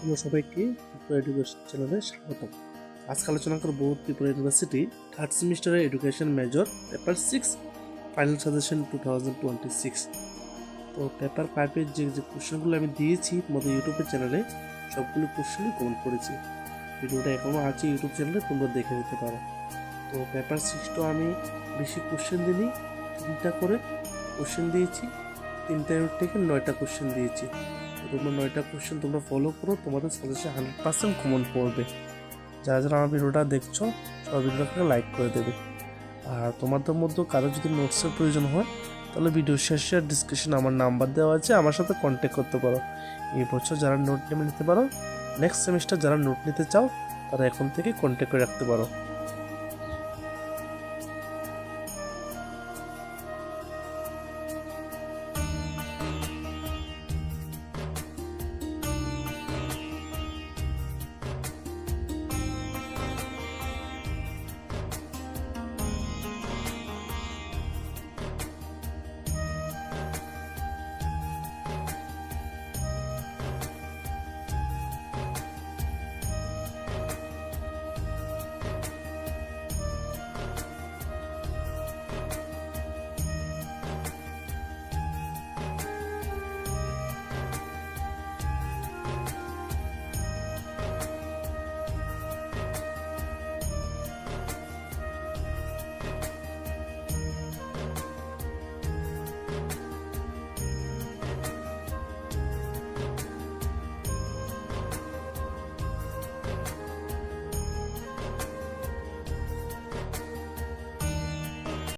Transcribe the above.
তোমরা সবাইকে ত্রিপুরা এডুকেশন চ্যানেলে স্বাগতম। আজকে আলোচনা করব ত্রিপুরা ইউনিভার্সিটি থার্ড সেমিস্টারের education major paper six final suggestion two thousand twenty six তো পেপার ফাইভের যে যে কোশ্চেনগুলো আমি দিয়েছি তোমাদের ইউটিউবের চ্যানেলে সবগুলো কোশ্চেনই কমেন্ট করেছি। ভিডিওটা এখনও আছে ইউটিউব চ্যানেলে তোমরা দেখে নিতে পারো। তো পেপার সিক্সটা আমি বেশি কোশ্চেন দিইনি, তিনটা করে কোশ্চেন দিয়েছি, তিনটা থেকে নয়টা কোশ্চেন দিয়েছি। তোমরা নয়টা কোশ্চেন তোমরা ফলো করো, তোমাদের সাজেশন হান্ড্রেড পার্সেন্ট কমন পড়বে। যারা যারা আমার ভিডিওটা দেখছ সব ভিডিওটাকে লাইক করে দেবে। আর তোমাদের মধ্যে কারও যদি নোটসের প্রয়োজন হয়, তাহলে ভিডিও শেষে ডিসক্রিপশনে আমার নাম্বার দেওয়া আছে, আমার সাথে কন্ট্যাক্ট করতে পারো। এই বছর যারা নোট নেমে নিতে পারো নেক্সট সেমিস্টার যারা নোট নিতে চাও, তারা এখন থেকে কন্ট্যাক্ট করে রাখতে পারো।